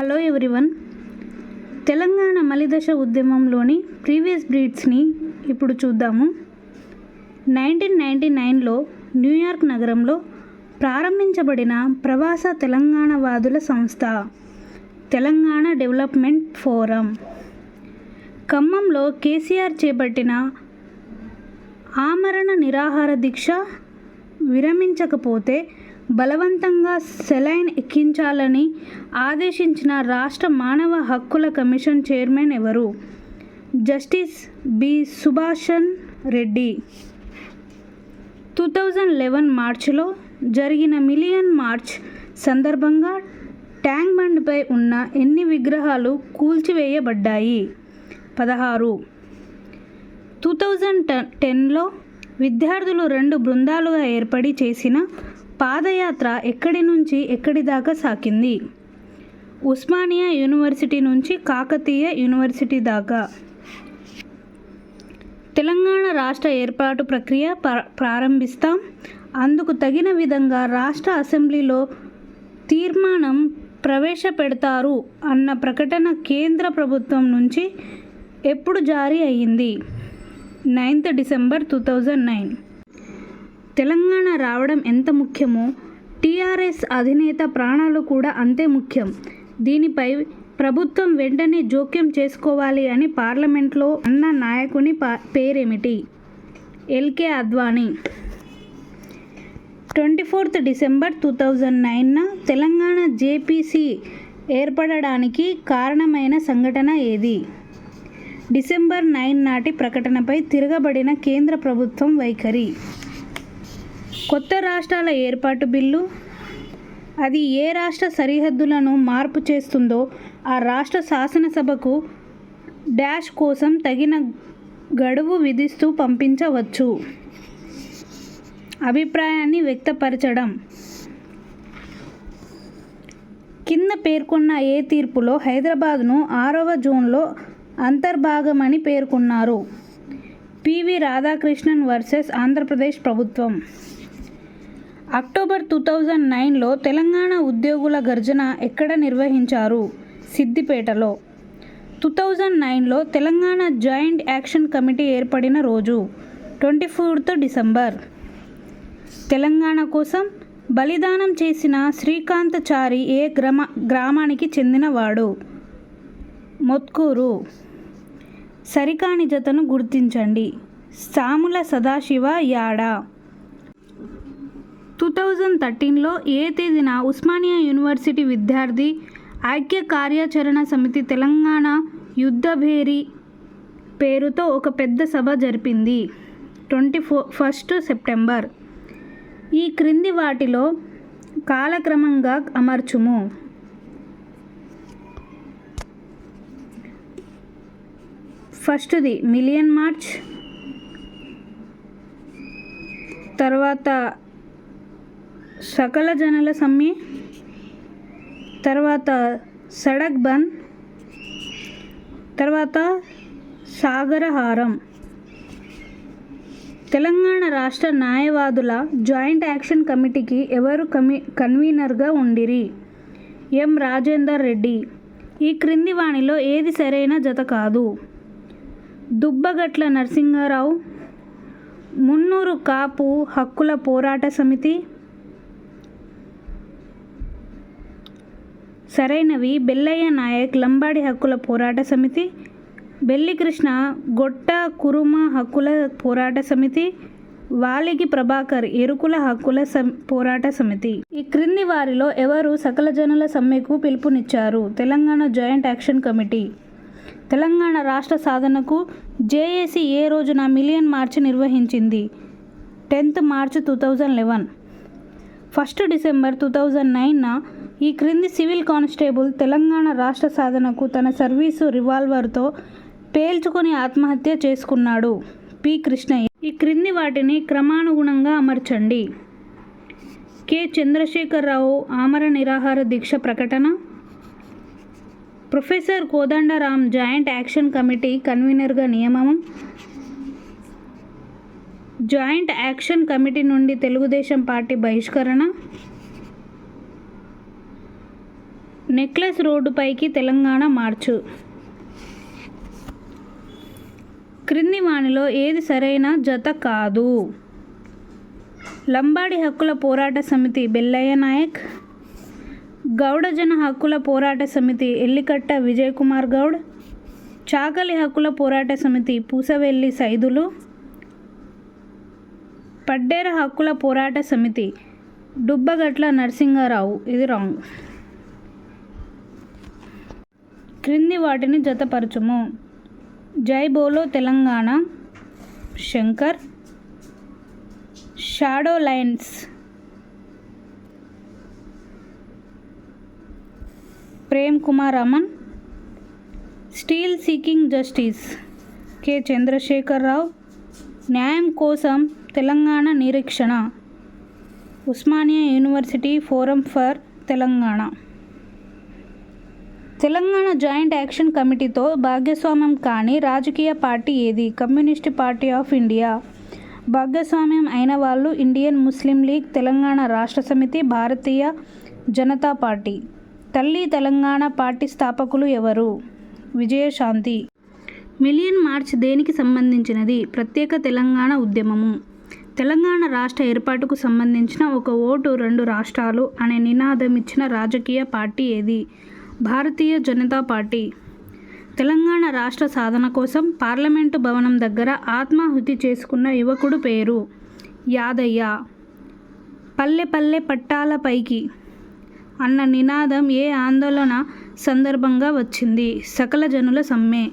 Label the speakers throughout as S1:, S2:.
S1: Hello everyone. Telangana మలిదశ ఉద్యమంలోని previous బ్రీడ్స్ని ఇప్పుడు చూద్దాము. నైన్టీన్ నైంటీ నైన్లో న్యూయార్క్ నగరంలో ప్రారంభించబడిన ప్రవాస తెలంగాణవాదుల సంస్థ తెలంగాణ డెవలప్మెంట్ ఫోరం. ఖమ్మంలో కేసీఆర్ చేపట్టిన ఆమరణ నిరాహార దీక్ష విరమించకపోతే బలవంతంగా సెలైన్ ఎక్కించాలని ఆదేశించిన రాష్ట్ర మానవ హక్కుల కమిషన్ చైర్మన్ ఎవరు? Justice B. Subhashan Reddy. Two thousand eleven మార్చిలో జరిగిన మిలియన్ మార్చ్ సందర్భంగా ట్యాంక్ బండ్పై ఉన్న ఎన్ని విగ్రహాలు కూల్చివేయబడ్డాయి? పదహారు. టూ థౌజండ్ టెన్లో విద్యార్థులు రెండు బృందాలుగా ఏర్పడి చేసిన పాదయాత్ర ఎక్కడి నుంచి ఎక్కడి దాకా సాగింది ఉస్మానియా యూనివర్సిటీ నుంచి కాకతీయ యూనివర్సిటీ దాకా. తెలంగాణ రాష్ట్ర ఏర్పాటు ప్రక్రియ ప్రారంభిస్తాం. అందుకు తగిన విధంగా రాష్ట్ర అసెంబ్లీలో తీర్మానం ప్రవేశపెడతారు అన్న ప్రకటన కేంద్ర ప్రభుత్వం నుంచి ఎప్పుడు జారీ అయ్యింది? Ninth December two thousand nine. Telangana రావడం ఎంత ముఖ్యమో టీఆర్ఎస్ అధినేత ప్రాణాలు కూడా అంతే ముఖ్యం. దీనిపై ప్రభుత్వం వెంటనే జోక్యం చేసుకోవాలి అని పార్లమెంట్లో అన్న నాయకుని పా పేరేమిటి? L K Advani. Twenty fourth December two thousand నైన్న Telangana JPC ఏర్పడడానికి కారణమైన సంఘటన ఏది? డిసెంబర్ నైన్ నాటి ప్రకటనపై తిరగబడిన కేంద్ర ప్రభుత్వం వైఖరి. కొత్త రాష్ట్రాల ఏర్పాటు బిల్లు? అది ఏ రాష్ట్ర సరిహద్దులను మార్పు చేస్తుందో ఆ రాష్ట్ర శాసనసభకు డాష్ కోసం తగిన గడువు విధిస్తూ పంపించవచ్చు. అభిప్రాయాన్ని వ్యక్తపరచడం. కింద పేర్కొన్న ఏ తీర్పులో హైదరాబాద్ను ఆరవ జోన్లో అంతర్భాగమని పేర్కొన్నారు. పివి రాధాకృష్ణన్ వర్సెస్ ఆంధ్రప్రదేశ్ ప్రభుత్వం. అక్టోబర్ టూ థౌజండ్ నైన్లో తెలంగాణ ఉద్యోగుల గర్జన ఎక్కడ నిర్వహించారు? సిద్దిపేటలో. టూ థౌజండ్ నైన్లో తెలంగాణ జాయింట్ యాక్షన్ కమిటీ ఏర్పడిన రోజు ట్వంటీ ఫోర్త్ డిసెంబర్. తెలంగాణ కోసం బలిదానం చేసిన శ్రీకాంతచారి ఏ గ్రామ గ్రామానికి చెందినవాడు. మొత్కూరు. సరికాని జతను గుర్తించండి. సాముల సదాశివ యాడా? టూ థౌజండ్ థర్టీన్లో ఏ తేదీన ఉస్మానియా యూనివర్సిటీ విద్యార్థి ఐక్య కార్యాచరణ సమితి తెలంగాణ యుద్ధభేరి పేరుతో ఒక పెద్ద సభ జరిపింది. ట్వంటీ ఫో ఫస్ట్ సెప్టెంబర్. ఈ క్రింది వాటిలో కాలక్రమంగా అమర్చుము. ఫస్ట్ది మిలియన్ మార్చ్. తర్వాత సకల జనుల సమ్మె తర్వాత సడక్ బంద్ తర్వాత సాగరహారం. తెలంగాణ రాష్ట్ర న్యాయవాదుల జాయింట్ యాక్షన్ కమిటీకి ఎవరు కమి కన్వీనర్గా ఉండిరి? ఎం. రాజేందర్ రెడ్డి. ఈ క్రింది వాణిలో ఏది సరైన జత కాదు. దుబ్బగట్ల నరసింహారావు మున్నూరు కాపు హక్కుల పోరాట సమితి సరైనవి బెల్లయ్య నాయక్ లంబాడి హక్కుల పోరాట సమితి బెల్లికృష్ణ గొట్ట కురుమ హక్కుల పోరాట సమితి వాలిగి ప్రభాకర్ ఎరుకుల హక్కుల సం పోరాట సమితి. ఈ క్రింది వారిలో ఎవరు సకల జనుల సమ్మెకు పిలుపునిచ్చారు? Telangana joint action committee. Telangana రాష్ట్ర సాధనకు జేఏసీ ఏ రోజున మిలియన్ మార్చ్ నిర్వహించింది? Tenth March two thousand eleven. First December two thousand నైన్న ఈ క్రింది సివిల్ కానిస్టేబుల్ తెలంగాణ రాష్ట్ర సాధనకు తన సర్వీసు రివాల్వర్తో పేల్చుకొని ఆత్మహత్య చేసుకున్నాడు. పి. కృష్ణయ్య. ఈ క్రింది వాటిని క్రమానుగుణంగా అమర్చండి. కె. చంద్రశేఖరరావు ఆమర నిరాహార దీక్ష ప్రకటన. Professor Kodandaram joint action committee కన్వీనర్గా నియమనం. జాయింట్ యాక్షన్ కమిటీ నుండి తెలుగుదేశం పార్టీ బహిష్కరణ. నెక్లెస్ రోడ్డుపైకి తెలంగాణ మార్చు. క్రింది వాణిలో ఏది సరైన జత కాదు. లంబాడి హక్కుల పోరాట సమితి బెల్లయ్య నాయక్ గౌడజన హక్కుల పోరాట సమితి ఎల్లికట్ట విజయ్ కుమార్ గౌడ్ చాకలి హక్కుల పోరాట సమితి పూసవెల్లి సైదులు పడ్డేర హక్కుల పోరాట సమితి డుబ్బగట్ల నరసింహారావు. ఇది రాంగ్. క్రింది వాటిని జతపరచుము. Jai Bolo Telangana Shankar shadow lines. Prem Kumar Aman steel seeking justice K. Chandrashekar Rao న్యాయం కోసం తెలంగాణ నిరీక్షణ Osmania university forum for Telangana. Telangana joint action కమిటీతో భాగస్వామ్యం కాని రాజకీయ పార్టీ ఏది? Communist party of India. భాగస్వామ్యం అయిన వాళ్ళు ఇండియన్ ముస్లిం లీగ్ తెలంగాణ రాష్ట్ర సమితి భారతీయ జనతా పార్టీ. తల్లి తెలంగాణ పార్టీ స్థాపకులు ఎవరు? విజయశాంతి. మిలియన్ మార్చ్ దేనికి సంబంధించినది? ప్రత్యేక తెలంగాణ ఉద్యమము. తెలంగాణ రాష్ట్ర ఏర్పాటుకు సంబంధించిన ఒక ఓటు రెండు రాష్ట్రాలు అనే నినాదం ఇచ్చిన రాజకీయ పార్టీ ఏది? భారతీయ జనతా పార్టీ తెలంగాణ రాష్ట్ర సాధన కోసం పార్లమెంటు భవనం దగ్గర ఆత్మాహుతి చేసుకున్న యువకుడు పేరు యాదయ్య. పల్లె పల్లె పట్టాల పైకి అన్న నినాదం ఏ ఆందోళన సందర్భంగా వచ్చింది? సకల జనుల సమ్మె.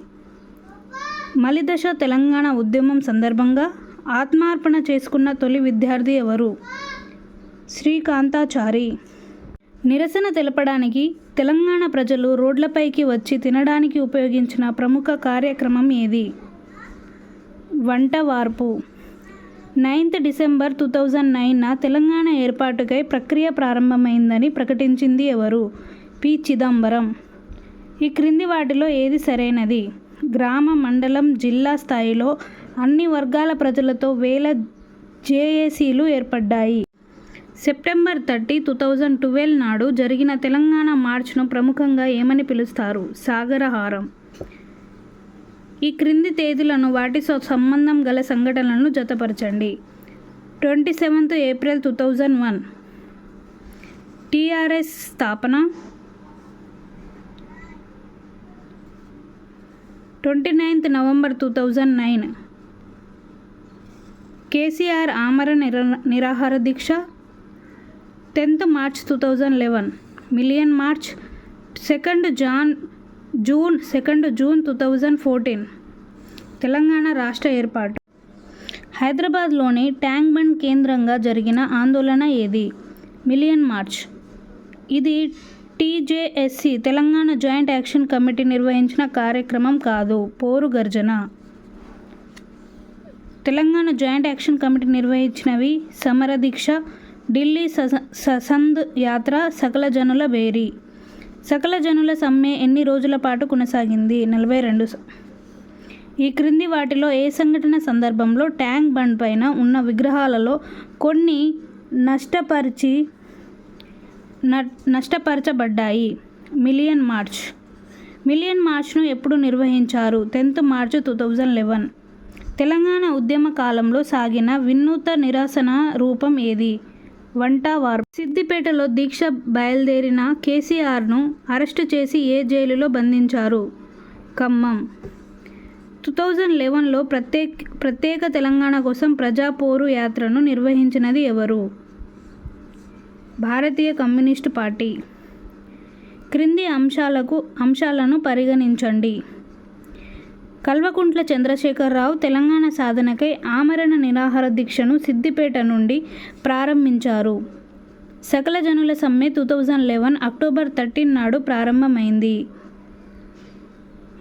S1: మలిదశ తెలంగాణ ఉద్యమం సందర్భంగా ఆత్మార్పణ చేసుకున్న తొలి విద్యార్థి ఎవరు? శ్రీకాంతాచారి. నిరసన తెలపడానికి తెలంగాణ ప్రజలు రోడ్లపైకి వచ్చి తినడానికి ఉపయోగించిన ప్రముఖ కార్యక్రమం ఏది? వంట వార్పు. Ninth December two thousand నైన్న Telangana ఏర్పాటుకై ప్రక్రియ ప్రారంభమైందని ప్రకటించింది ఎవరు? పి. చిదంబరం. ఈ క్రింది వాటిలో ఏది సరైనది? గ్రామ మండలం జిల్లా స్థాయిలో అన్ని వర్గాల ప్రజలతో వేల జేఏసీలు ఏర్పడ్డాయి. September thirty two thousand twelve నాడు జరిగిన తెలంగాణ మార్చ్ను ప్రముఖంగా ఏమని పిలుస్తారు? సాగరహారం ఈ క్రింది తేదీలను వాటితో సంబంధం గల సంఘటనలను జతపరచండి. Twenty seventh April two thousand one. TRS స్థాపన. Twenty ninth November two thousand nine. KCR ఆమర నిర నిరాహార దీక్ష. Tenth March two thousand eleven million march second John June second June two thousand fourteen Telangana రాష్ట్ర ఏర్పాటు. హైదరాబాద్లోని ట్యాంక్ బండ్ కేంద్రంగా జరిగిన ఆందోళన ఏది? Million march. ఇది TJSC Telangana joint action committee నిర్వహించిన కార్యక్రమం కాదు పోరు గర్జన. తెలంగాణ జాయింట్ యాక్షన్ కమిటీ నిర్వహించినవి సమర దీక్ష ఢిల్లీ సస ససంద్ యాత్ర సకల జనుల బేరీ సకల జనుల సమ్మె ఎన్ని రోజుల పాటు కొనసాగింది? నలభై రెండు స- ఈ క్రింది వాటిలో ఏ సంఘటన సందర్భంలో ట్యాంక్ బండ్ పైన ఉన్న విగ్రహాలలో కొన్ని నష్టపరిచి నష్టపరచబడ్డాయి? Million march. మిలియన్ మార్చ్ను ఎప్పుడు నిర్వహించారు? Tenth March two thousand eleven. Telangana ఉద్యమ కాలంలో సాగిన వినూత్న నిరసన రూపం ఏది? వంట వార్ సిద్దిపేటలో దీక్ష బయలుదేరిన కేసీఆర్ను అరెస్టు చేసి ఏ జైలులో బంధించారు? ఖమ్మం. టూ థౌజండ్ లెవెన్లో ప్రత్యేక ప్రత్యేక తెలంగాణ కోసం ప్రజాపోరు యాత్రను నిర్వహించినది ఎవరు? భారతీయ కమ్యూనిస్టు పార్టీ. క్రింది అంశాలకు అంశాలను పరిగణించండి. కల్వకుంట్ల చంద్రశేఖరరావు తెలంగాణ సాధనకై ఆమరణ నిరాహార దీక్షను సిద్దిపేట నుండి ప్రారంభించారు. సకల జనుల సమ్మె two thousand eleven October thirteen నాడు ప్రారంభమైంది.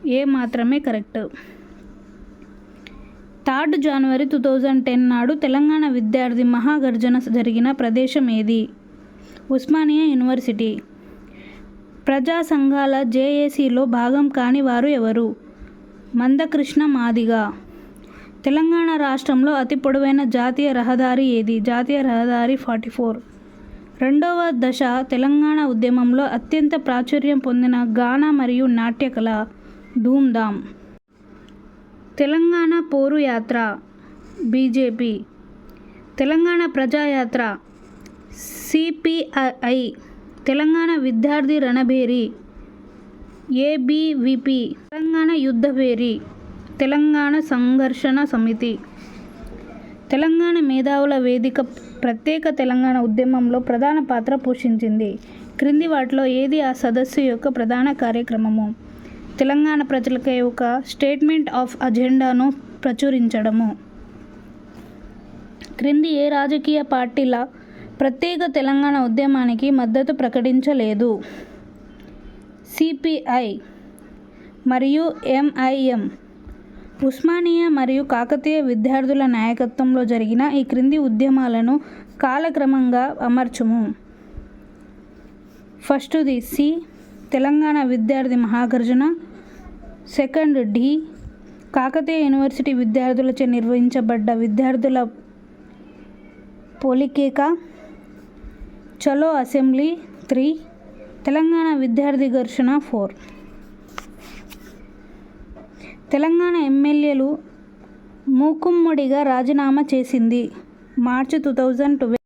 S1: ఏ మాత్రమే కరెక్ట్. థర్డ్ జనవరి టూ థౌజండ్ టెన్ నాడు తెలంగాణ విద్యార్థి మహాగర్జన జరిగిన ప్రదేశం ఏది? ఉస్మానియా యూనివర్సిటీ. ప్రజా సంఘాల జేఏసీలో భాగం కాని వారు ఎవరు? మందకృష్ణ మాదిగ. తెలంగాణ రాష్ట్రంలో అతి పొడవైన జాతీయ రహదారి ఏది? జాతీయ రహదారి ఫార్టీ ఫోర్. రెండవ దశ తెలంగాణ ఉద్యమంలో అత్యంత ప్రాచుర్యం పొందిన గాన మరియు నాట్యకళ. ధూమ్ధామ్. తెలంగాణ పోరు యాత్ర. బీజేపీ. తెలంగాణ ప్రజాయాత్ర. సిపిఐ. తెలంగాణ విద్యార్థి రణభేరి. ఏబీవీపీ తెలంగాణ యుద్ధవేరి తెలంగాణ సంఘర్షణ సమితి. తెలంగాణ మేధావుల వేదిక ప్రత్యేక తెలంగాణ ఉద్యమంలో ప్రధాన పాత్ర పోషించింది. క్రింది వాటిలో ఏది ఆ సదస్సు యొక్క ప్రధాన కార్యక్రమము? తెలంగాణ ప్రజలకై ఒక స్టేట్మెంట్ ఆఫ్ అజెండాను ప్రచురించడము. క్రింది ఏ రాజకీయ పార్టీల ప్రత్యేక తెలంగాణ ఉద్యమానికి మద్దతు ప్రకటించలేదు? సిపిఐ మరియు ఎంఐఎం. ఉస్మానియా మరియు కాకతీయ విద్యార్థుల నాయకత్వంలో జరిగిన ఈ క్రింది ఉద్యమాలను కాలక్రమంగా అమర్చుము. ఫస్ట్ది సి. తెలంగాణ విద్యార్థి Mahagarjana. Second D. Kakatiya university విద్యార్థులచే నిర్వహించబడ్డ విద్యార్థుల పోలికేక. చలో అసెంబ్లీ త్రీ. తెలంగాణ విద్యార్థి ఘర్షణ ఫోర్. తెలంగాణ ఎమ్మెల్యేలు మూకుమ్మడిగా రాజీనామా చేసింది మార్చి టూ థౌజండ్ ట్వెల్వ్.